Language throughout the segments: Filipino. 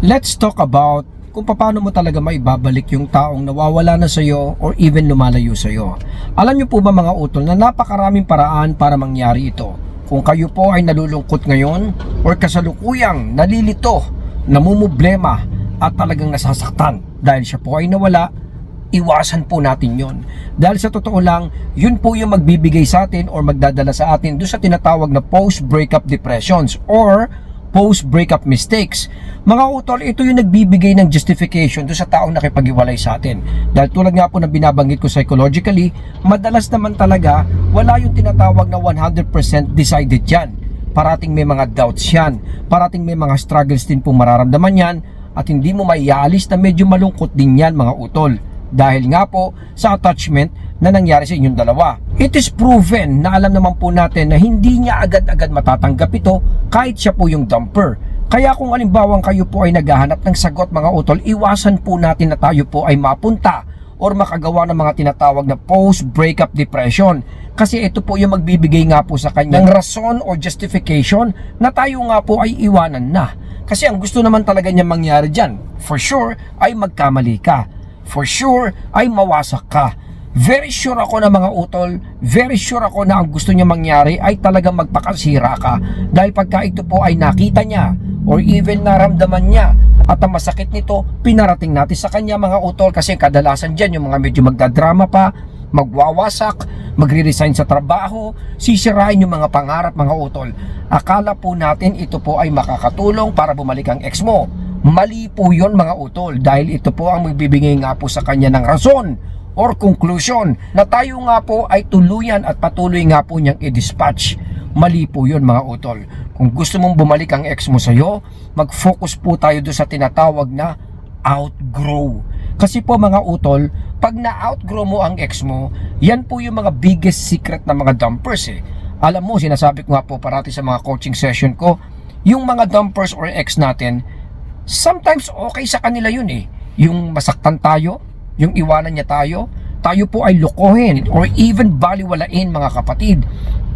Let's talk about kung paano mo talaga maibabalik yung taong nawawala na sa'yo or even lumalayo sa'yo. Alam niyo po ba mga utol na napakaraming paraan para mangyari ito. Kung kayo po ay nalulungkot ngayon or kasalukuyang nalilito, namumblema at talagang nasasaktan dahil siya po ay nawala, iwasan po natin yon. Dahil sa totoo lang, yun po yung magbibigay sa atin or magdadala sa atin doon sa tinatawag na post-breakup depressions or post-breakup mistakes. Mga utol, ito yung nagbibigay ng justification doon sa taong nakipag-iwalay sa atin. Dahil tulad nga po na binabanggit ko psychologically, madalas naman talaga wala yung tinatawag na 100% decided yan. Parating may mga doubts yan. Parating may mga struggles din po mararamdaman yan at hindi mo maiaalis na medyo malungkot din yan mga utol dahil nga po sa attachment na nangyari sa inyong dalawa. It is proven na alam naman po natin na hindi niya agad-agad matatanggap ito kahit siya po yung dumper. Kaya kung alimbawang kayo po ay naghahanap ng sagot mga utol, iwasan po natin na tayo po ay mapunta or makagawa ng mga tinatawag na post-breakup depression. Kasi ito po yung magbibigay nga po sa kanya ng rason or justification na tayo nga po ay iwanan na. Kasi ang gusto naman talaga niya mangyari dyan, for sure, ay magkamali ka. For sure, ay mawasak ka. Very sure ako na mga utol, very sure ako na ang gusto niya mangyari ay talagang magpakasira ka. Dahil pagka ito po ay nakita niya or even naramdaman niya at ang masakit nito, pinarating natin sa kanya mga utol kasi kadalasan dyan yung mga medyo magdadrama pa, magwawasak, magre-resign sa trabaho, sisirain yung mga pangarap mga utol. Akala po natin ito po ay makakatulong para bumalik ang ex mo. Mali po yon mga utol dahil ito po ang magbibigay nga po sa kanya ng rason or conclusion na tayo nga po ay tuluyan at patuloy nga po niyang i-dispatch. Mali po yun mga utol. Kung gusto mong bumalik ang ex mo sa'yo, mag-focus po tayo doon sa tinatawag na outgrow. Kasi po mga utol, pag na-outgrow mo ang ex mo, yan po yung mga biggest secret na mga dumpers eh. Alam mo, sinasabi ko nga po parati sa mga coaching session ko, yung mga dumpers or ex natin, sometimes okay sa kanila yun eh. Yung masaktan tayo, yung iwanan niya tayo, tayo po ay lokohin or even baliwalain mga kapatid.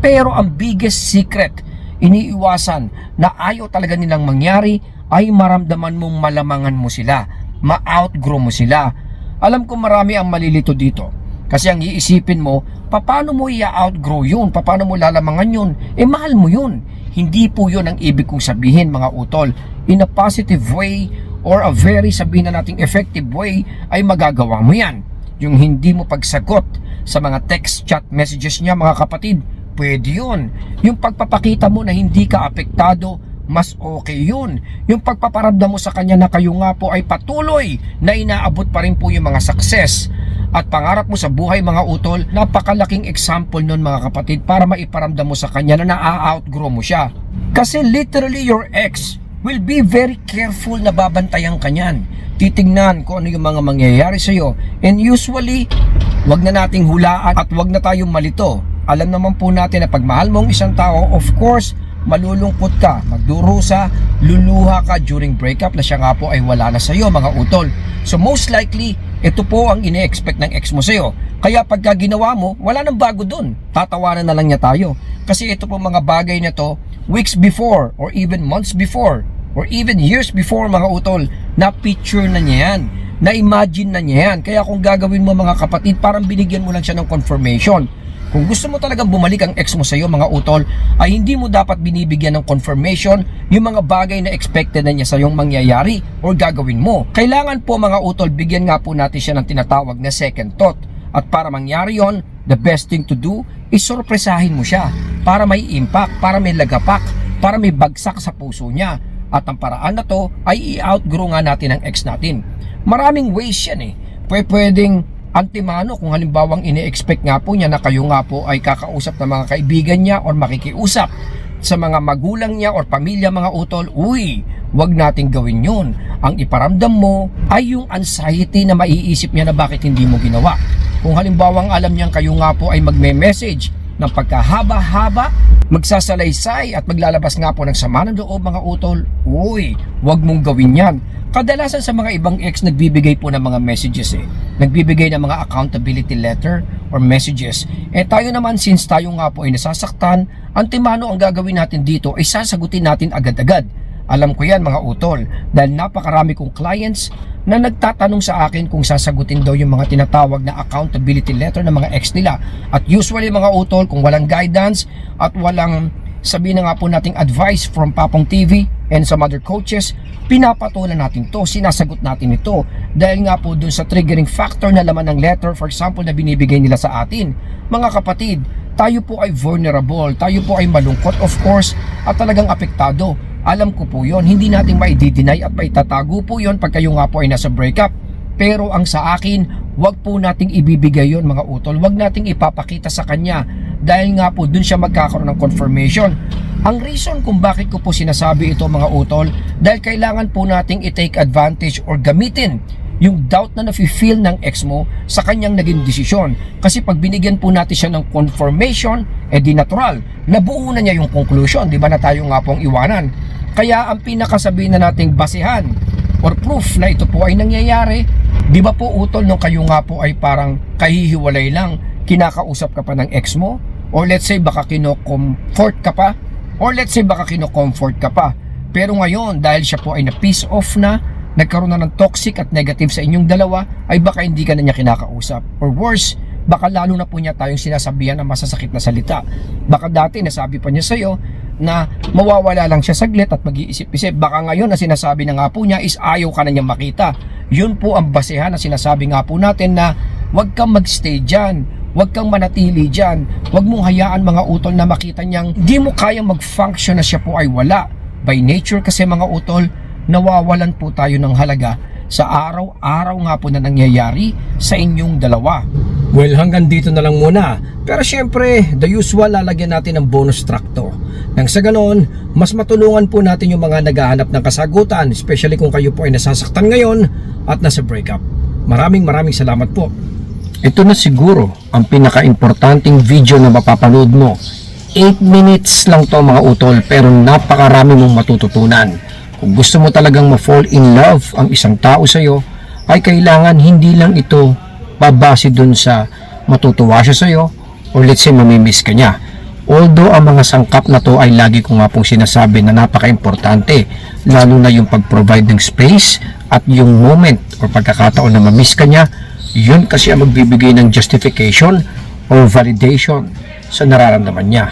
Pero ang biggest secret, iniiwasan na ayaw talaga nilang mangyari ay maramdaman mong malamangan mo sila, ma-outgrow mo sila. Alam ko marami ang malilito dito. Kasi ang iisipin mo, paano mo i-outgrow yun? Paano mo lalamangan yun? Eh mahal mo yun. Hindi po yun ang ibig kong sabihin mga utol. In a positive way or a very sabihin na nating effective way ay magagawa mo yan. Yung hindi mo pagsagot sa mga text chat messages niya mga kapatid, pwede yun. Yung pagpapakita mo na hindi ka apektado, mas okay yun. Yung pagpaparamdam mo sa kanya na kayo nga po ay patuloy na inaabot pa rin po yung mga success at pangarap mo sa buhay mga utol, napakalaking example nun mga kapatid para maiparamdam mo sa kanya na na-outgrow mo siya. Kasi literally your ex will be very careful na babantayan ka niyan. Titingnan kung ano yung mga mangyayari sa'yo. And usually, wag na nating hulaan at wag na tayong malito. Alam naman po natin na pag mahal mo ang isang tao, of course, malulungkot ka, magdurusa, luluha ka during breakup na siya nga po ay wala na sa'yo mga utol. So most likely, ito po ang ine-expect ng ex mo sa'yo. Kaya pagka ginawa mo, wala nang bago dun. Tatawanan na lang niya tayo. Kasi ito po mga bagay na to, weeks before or even months before or even years before mga utol, na picture na niya yan. Na-imagine na niya yan. Kaya kung gagawin mo mga kapatid, parang binigyan mo lang siya ng confirmation. Kung gusto mo talagang bumalik ang ex mo sa iyo mga utol, ay hindi mo dapat binibigyan ng confirmation yung mga bagay na expected na niya sa iyong mangyayari or gagawin mo. Kailangan po mga utol, bigyan nga po natin siya ng tinatawag na second thought. At para mangyari yon, the best thing to do is sorpresahin mo siya para may impact, para may lagapak, para may bagsak sa puso niya. At ang paraan na to ay i-outgrow nga natin ang ex natin. Maraming ways yan eh. Pwede pwedeng antimano kung halimbawang ini-expect nga po niya na kayo nga po ay kakausap ng mga kaibigan niya or makikiusap sa mga magulang niya or pamilya mga utol, uy, wag nating gawin yun. Ang iparamdam mo ay yung anxiety na maiisip niya na bakit hindi mo ginawa. Kung halimbawang alam niyang kayo nga po ay magme-message ng pagkahaba-haba, magsasalaysay at maglalabas nga po ng sama ng loob mga utol, uy, wag mong gawin yan. Kadalasan sa mga ibang ex nagbibigay po ng mga messages eh. Nagbibigay ng mga accountability letter or messages. Eh tayo naman since tayo nga po ay nasasaktan, antimano ang gagawin natin dito ay sasagutin natin agad-agad. Alam ko yan mga utol dahil napakarami kong clients na nagtatanong sa akin kung sasagutin daw yung mga tinatawag na accountability letter ng mga ex nila. At usually mga utol kung walang guidance at walang sabihin na nga po nating advice from Papong TV and some other coaches, pinapatulan natin to, sinasagot natin ito dahil nga po dun sa triggering factor na laman ng letter for example na binibigay nila sa atin. Mga kapatid, tayo po ay vulnerable, tayo po ay malungkot of course at talagang apektado. Alam ko po yon, hindi natin maidideny at maitatago po yon pag kayo nga po ay nasa breakup. Pero ang sa akin, wag po nating ibibigay yon mga utol, wag nating ipapakita sa kanya dahil nga po dun siya magkakaroon ng confirmation. Ang reason kung bakit ko po sinasabi ito mga utol, dahil kailangan po nating i-take advantage or gamitin yung doubt na nafe-feel ng ex mo sa kanyang naging desisyon. Kasi pag binigyan po natin siya ng confirmation, eh di natural, nabuo na niya yung conclusion, di ba na tayo nga pong iwanan. Kaya ang pinakasabihin na nating basehan or proof na ito po ay nangyayari, di ba po utol nung kayo nga po ay parang kahihiwalay lang, kinakausap ka pa ng ex mo, or let's say baka kino-comfort ka pa, or let's say baka kino-comfort ka pa. Pero ngayon, dahil siya po ay na-piece off na, nagkaroon na ng toxic at negative sa inyong dalawa, ay baka hindi ka na niya kinakausap. Or worse, baka lalo na po niya tayong sinasabihan ng masasakit na salita. Baka dati nasabi pa niya sa'yo na mawawala lang siya saglit at mag-iisip-isip. Baka ngayon na sinasabi na nga po niya is ayaw ka na niya makita. Yun po ang basehan na sinasabi nga po natin na huwag kang magstay dyan. Huwag kang manatili dyan. Huwag mong hayaan mga utol na makita niyang di mo kayang mag-function na siya po ay wala. By nature kasi mga utol, nawawalan po tayo ng halaga sa araw-araw nga po na nangyayari sa inyong dalawa. Well, hanggang dito na lang muna. Pero syempre, the usual lalagyan natin ng bonus track to. Nang sa ganon, mas matulungan po natin yung mga naghahanap ng kasagutan, especially kung kayo po ay nasasaktan ngayon at nasa breakup. Maraming maraming salamat po. Ito na siguro ang pinaka-importanting video na mapapanood mo. 8 minutes lang to mga utol pero napakarami mong matututunan. Kung gusto mo talagang ma-fall in love ang isang tao sa'yo, ay kailangan hindi lang ito babase dun sa matutuwa siya sa'yo or let's say mamimiss ka niya. Although ang mga sangkap na to ay lagi ko nga pong sinasabi na napaka-importante lalo na yung pag-provide ng space at yung moment or pagkakataon na mamiss ka niya yun kasi ang magbibigay ng justification or validation sa nararamdaman niya.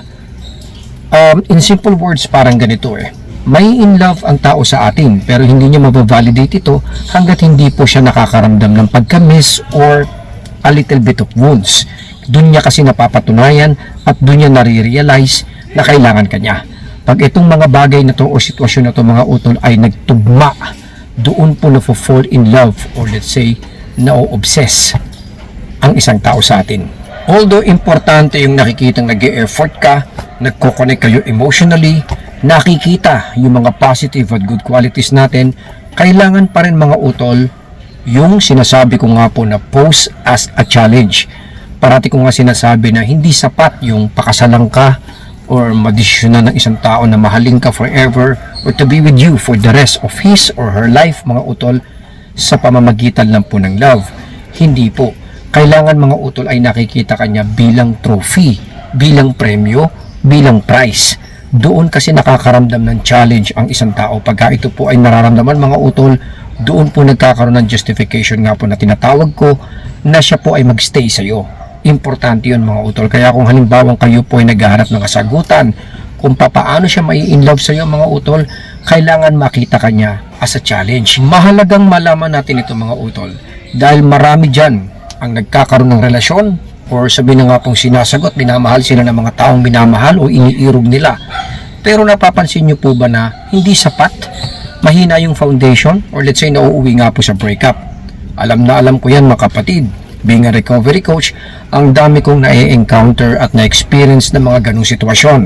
Um, in simple words, parang ganito eh. May in love ang tao sa atin pero hindi niya mabavalidate ito hanggat hindi po siya nakakaramdam ng pagka-miss or a little bit of wounds. Doon niya kasi napapatunayan at doon niya nare-realize na kailangan ka niya. Pag itong mga bagay na to o sitwasyon na to mga utol ay nagtugma, doon po na fall in love or let's say na-obsess ang isang tao sa atin. Although importante yung nakikitang nag effort ka, nagko-connect kayo emotionally, nakikita yung mga positive at good qualities natin, kailangan pa rin mga utol yung sinasabi ko nga po na pose as a challenge. Parati ko nga sinasabi na hindi sapat yung pakasalang ka or madesisyonan ng isang tao na mahalin ka forever or to be with you for the rest of his or her life mga utol sa pamamagitan lang po ng love. Hindi po. Kailangan mga utol ay nakikita kanya bilang trophy, bilang premyo, bilang prize. Doon kasi nakakaramdam ng challenge ang isang tao pagka ito po ay nararamdaman mga utol, doon po nagkakaroon ng justification nga po na tinatawag ko na siya po ay magstay sa iyo. Importante yun mga utol. Kaya kung halimbawa kayo po ay naghahanap ng kasagutan kung papaano siya mai in love sa iyo mga utol, kailangan makita kanya as a challenge. Mahalagang malaman natin ito mga utol dahil marami dyan ang nagkakaroon ng relasyon or sabi na nga pong sinasagot, minamahal sila ng mga taong minamahal o iniirog nila. Pero napapansin nyo po ba na hindi sapat? Mahina yung foundation or let's say nauuwi nga po sa breakup. Alam na alam ko yan mga kapatid. Being a recovery coach, ang dami kong na-encounter at na-experience ng mga ganong sitwasyon.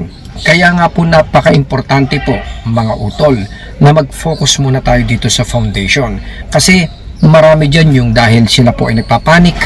Kaya nga po napaka-importante po mga utol na mag-focus muna tayo dito sa foundation. Kasi marami dyan yung dahil sila po ay nagpapanik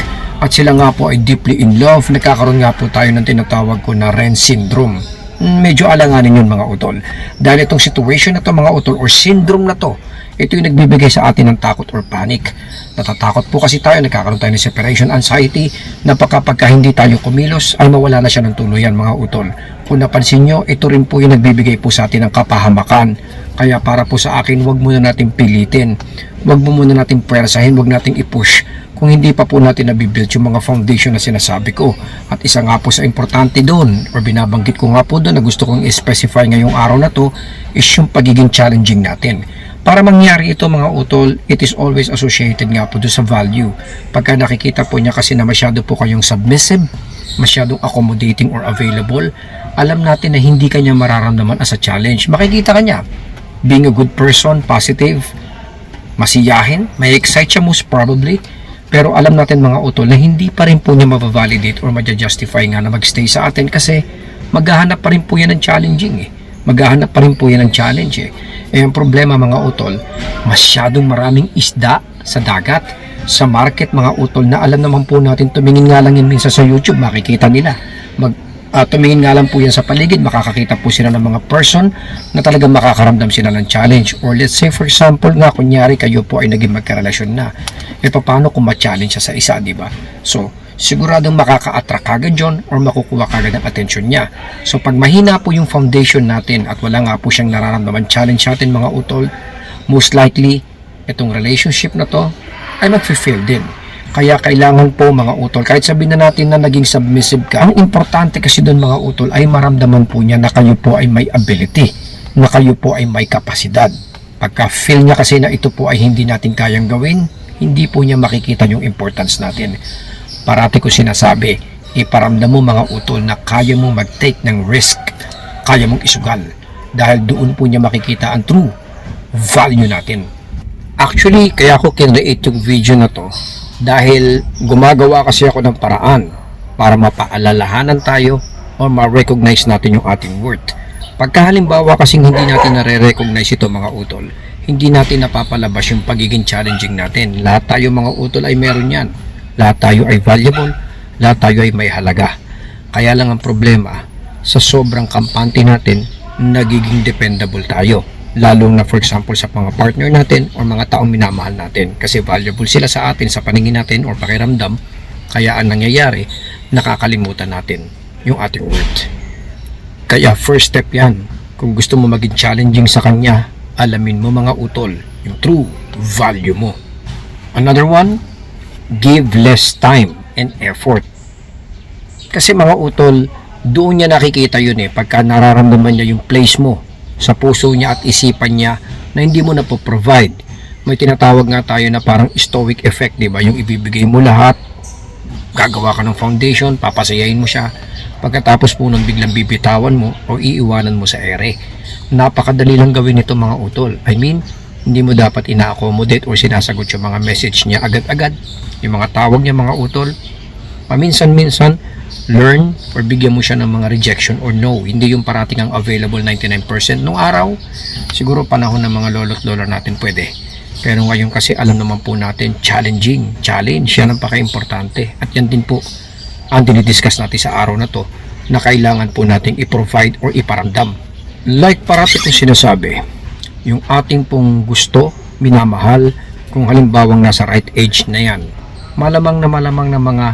at sila nga po ay deeply in love, nagkakaroon nga po tayo ng tinatawag ko na Ren syndrome. Medyo alanganin yun mga utol. Dahil itong situation na to mga utol or syndrome na to, ito yung nagbibigay sa atin ng takot or panic. Natatakot po kasi tayo, nagkakaroon tayo ng separation anxiety na pagka, hindi tayo kumilos ay mawala na siya ng tuluyan mga utol. Kung napansin nyo, ito rin po yung nagbibigay po sa atin ng kapahamakan. Kaya para po sa akin, wag muna natin pilitin. Wag mo muna natin pwersahin, wag natin i-push kung hindi pa po natin nabibuild yung mga foundation na sinasabi ko. At isa nga po sa importante doon, or binabanggit ko nga po doon na gusto kong i-specify ngayong araw na to, is yung pagiging challenging natin. Para mangyari ito mga utol, it is always associated nga po doon sa value. Pagka nakikita po niya kasi na masyado po kayong submissive, masyadong accommodating or available, alam natin na hindi kanya mararamdaman as a challenge. Makikita kanya, being a good person, positive, masiyahin, may excite siya most probably, pero alam natin mga utol na hindi pa rin po niya mabavalidate or madja-justify nga na magstay sa atin kasi maghahanap pa rin po yan ng challenging eh. Maghahanap pa rin po yan ng challenge eh. Eh ang problema mga utol, masyadong maraming isda sa dagat, sa market mga utol na alam naman po natin tumingin nga lang yan minsan sa YouTube, makikita nila. Mag, ah, tumingin nga lang po yan sa paligid, makakakita po sila ng mga person na talagang makakaramdam sila ng challenge. Or let's say for example nga, kunyari kayo po ay naging magkarelasyon na. E paano kung ma-challenge siya sa isa, di ba? So, siguradong makaka-attract kagad yun or makukuha kagad ang attention niya. So, pag mahina po yung foundation natin at wala nga po siyang nararamdaman challenge natin mga utol, most likely, itong relationship na to ay mag-fail din. Kaya kailangan po mga utol, kahit sabihin na natin na naging submissive ka, ang importante kasi doon mga utol ay maramdaman po niya na kayo po ay may ability, na kayo po ay may kapasidad. Pagka feel niya kasi na ito po ay hindi natin kayang gawin, hindi po niya makikita yung importance natin. Parati ko sinasabi, iparamdam mo mga utol na kaya mong mag-take ng risk, kaya mong isugal. Dahil doon po niya makikita ang true value natin. Actually, kaya ako kinreate yung video na to dahil gumagawa kasi ako ng paraan para mapaalalahanan tayo o ma-recognize natin yung ating worth. Pagka halimbawa kasing hindi natin nare-recognize ito mga utol, hindi natin napapalabas yung pagiging challenging natin. Lahat tayo mga utol ay meron yan. Lahat tayo ay valuable, lahat tayo ay may halaga. Kaya lang ang problema, sa sobrang kampante natin, nagiging dependable tayo. Lalo na for example sa mga partner natin o mga taong minamahal natin. Kasi valuable sila sa atin, sa paningin natin o pakiramdam. Kaya ang nangyayari, nakakalimutan natin yung ating worth. Kaya first step yan. Kung gusto mo maging challenging sa kanya, alamin mo mga utol, yung true value mo. Another one, give less time and effort. Kasi mga utol, doon niya nakikita yun eh, pagka nararamdaman niya yung place mo sa puso niya at isipan niya na hindi mo na provide. May tinatawag nga tayo na parang stoic effect, di ba? Yung ibibigay mo lahat, gagawa ka ng foundation, papasayahin mo siya. Pagkatapos po nung biglang bibitawan mo o iiwanan mo sa ere. Napakadali lang gawin ito mga utol. I mean, hindi mo dapat ina-accommodate or sinasagot yung mga message niya agad-agad. Yung mga tawag niya mga utol. Paminsan-minsan, learn or bigyan mo siya ng mga rejection or no. Hindi yung parating ang available 99%. Nung araw, siguro panahon ng mga lolo't lola natin pwede. Pero ngayon kasi alam naman po natin, challenging, challenge, yan ang paka-importante. At yan din po ang dinidiscuss natin sa araw na to na kailangan po nating i-provide or iparamdam. Like parati kong sinasabi, yung ating pong gusto, minamahal, kung halimbawang nasa right age na yan, malamang na malamang na mga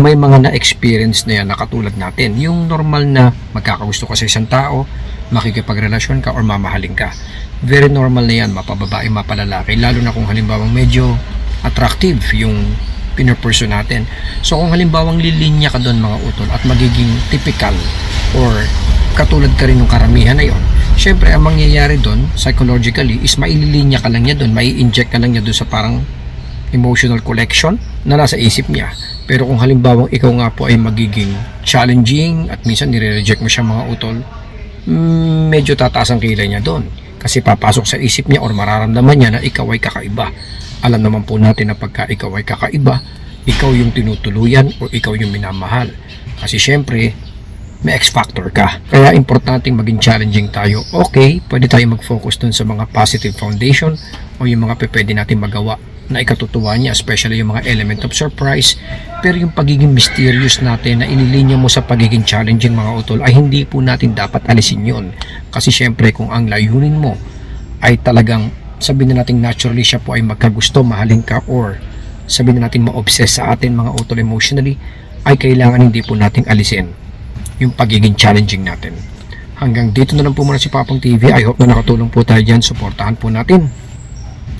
may mga na-experience na yan na katulad natin. Yung normal na magkakagusto ka sa isang tao, makikipagrelasyon ka or mamahalin ka. Very normal na yan, mapababae, mapalalaki. Lalo na kung halimbawa medyo attractive yung pinupursue natin. So kung halimbawang lilinya ka doon mga utol at magiging typical or katulad ka rin ng karamihan na yon, syempre ang mangyayari doon psychologically is maililinya ka lang niya doon, mai-inject ka lang niya doon sa parang emotional collection na nasa isip niya. Pero kung halimbawang ikaw nga po ay magiging challenging at minsan nire-reject mo siya mga utol, mm, medyo tataas ang kilay niya doon. Kasi papasok sa isip niya or mararamdaman niya na ikaw ay kakaiba. Alam naman po natin na pagka ikaw ay kakaiba, ikaw yung tinutuluyan o ikaw yung minamahal. Kasi syempre, may X factor ka. Kaya importanteng maging challenging tayo. Okay, pwede tayo mag-focus dun sa mga positive foundation o yung mga pwede natin magawa na ikatutuwa niya, especially yung mga element of surprise. Pero yung pagiging mysterious natin na inilinya mo sa pagiging challenging mga utol ay hindi po natin dapat alisin yon. Kasi syempre kung ang layunin mo ay talagang sabihin na natin naturally siya po ay magkagusto, mahalin ka or sabihin na natin ma-obsess sa atin mga utol emotionally ay kailangan hindi po nating alisin yung pagiging challenging natin. Hanggang dito na lang po muna si Papang TV. I hope na nakatulong po tayo dyan. Suportahan po natin.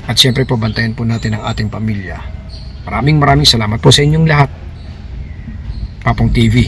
At syempre po, bantayan po natin ang ating pamilya. Maraming maraming salamat po sa inyong lahat. Papong TV.